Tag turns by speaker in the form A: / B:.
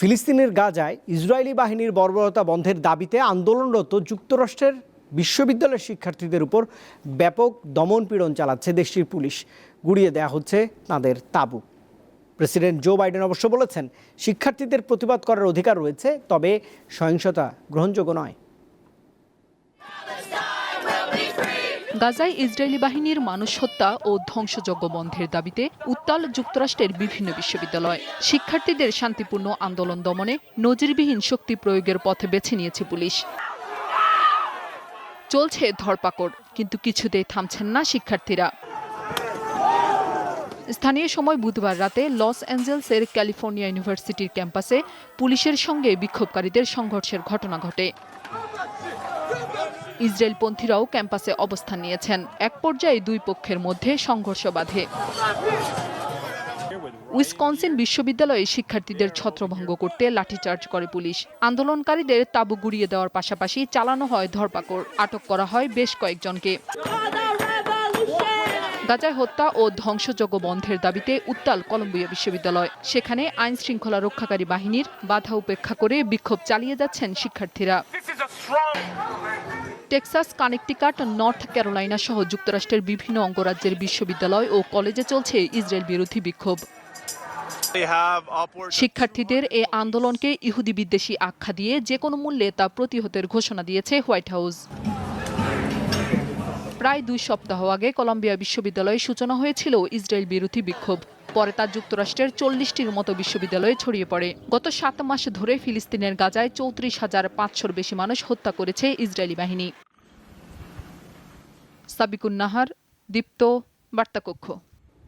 A: ফিলিস্তিনের গাজায় ইসরায়েলি বাহিনীর বর্বরতা বন্ধের দাবিতে আন্দোলনরত যুক্তরাষ্ট্রের বিশ্ববিদ্যালয়ের শিক্ষার্থীদের উপর ব্যাপক দমনপীড়ন চালাচ্ছে দেশটির পুলিশ। গুড়িয়ে দেওয়া হচ্ছে তাদের তাবু। প্রেসিডেন্ট জো বাইডেন অবশ্য বলেছেন, শিক্ষার্থীদের প্রতিবাদ করার অধিকার রয়েছে, তবে সহিংসতা গ্রহণযোগ্য নয়।
B: গাজায় ইসরায়েলি বাহিনীর মানুষ হত্যা ও ধ্বংসযজ্ঞ বন্ধের দাবিতে উত্তাল যুক্তরাষ্ট্রের বিভিন্ন বিশ্ববিদ্যালয়। শিক্ষার্থীদের শান্তিপূর্ণ আন্দোলন দমনে নজিরবিহীন শক্তি প্রয়োগের পথে বেছে নিয়েছে পুলিশ। চলছে ধরপাকড়, কিন্তু কিছুতেই থামছেন না শিক্ষার্থীরা। স্থানীয় সময় বুধবার রাতে লস অ্যাঞ্জেলসের ক্যালিফোর্নিয়া ইউনিভার্সিটির ক্যাম্পাসে পুলিশের সঙ্গে বিক্ষোভকারীদের সংঘর্ষের ঘটনা ঘটে। ইসরায়েলপন্থীরাও ক্যাম্পাসে অবস্থান নিয়েছেন। এক পর্যায়ে দুই পক্ষের মধ্যে সংঘর্ষ বাধে। উইসকনসিন বিশ্ববিদ্যালয়ে শিক্ষার্থীদের ছত্রভঙ্গ করতে লাঠিচার্জ করে পুলিশ। আন্দোলনকারীদের তাঁবু গুড়িয়ে দেওয়ার পাশাপাশি চালানো হয় ধরপাকড়। আটক করা হয় বেশ কয়েকজনকে। গাজায় হত্যা ও ধ্বংসযজ্ঞ বন্ধের দাবিতে উত্তাল কলম্বিয়া বিশ্ববিদ্যালয়। সেখানে আইন শৃঙ্খলা রক্ষাকারী বাহিনীর বাধা উপেক্ষা করে বিক্ষোভ চালিয়ে যাচ্ছেন শিক্ষার্থীরা। টেক্সাস কানেকটিকাট নর্থ ক্যারোলাইনা সহ যুক্তরাষ্ট্রের বিভিন্ন অঙ্গরাজ্যের বিশ্ববিদ্যালয় ও কলেজে চলছে ইসরায়েল বিরোধী বিক্ষোভ। শিক্ষার্থীদের এ আন্দোলনকে ইহুদি বিদ্বেষী আখ্যা দিয়ে যে কোনো মূল্যে তা প্রতিহতের ঘোষণা দিয়েছে হোয়াইট হাউস। প্রায় দুই সপ্তাহ আগে কলম্বিয়া বিশ্ববিদ্যালয়ে সূচনা হয়েছিল ইসরায়েল বিরোধী বিক্ষোভ। পরে তা যুক্তরাষ্ট্রের চল্লিশটির মতো বিশ্ববিদ্যালয়ে ছড়িয়ে পড়ে। গত সাত মাস ধরে ফিলিস্তিনের গাজায় চৌত্রিশ হাজার পাঁচশোর বেশি মানুষ হত্যা করেছে ইসরায়েলি বাহিনী। সাবিকুন নাহার দীপ্ত, বার্তাকক্ষ।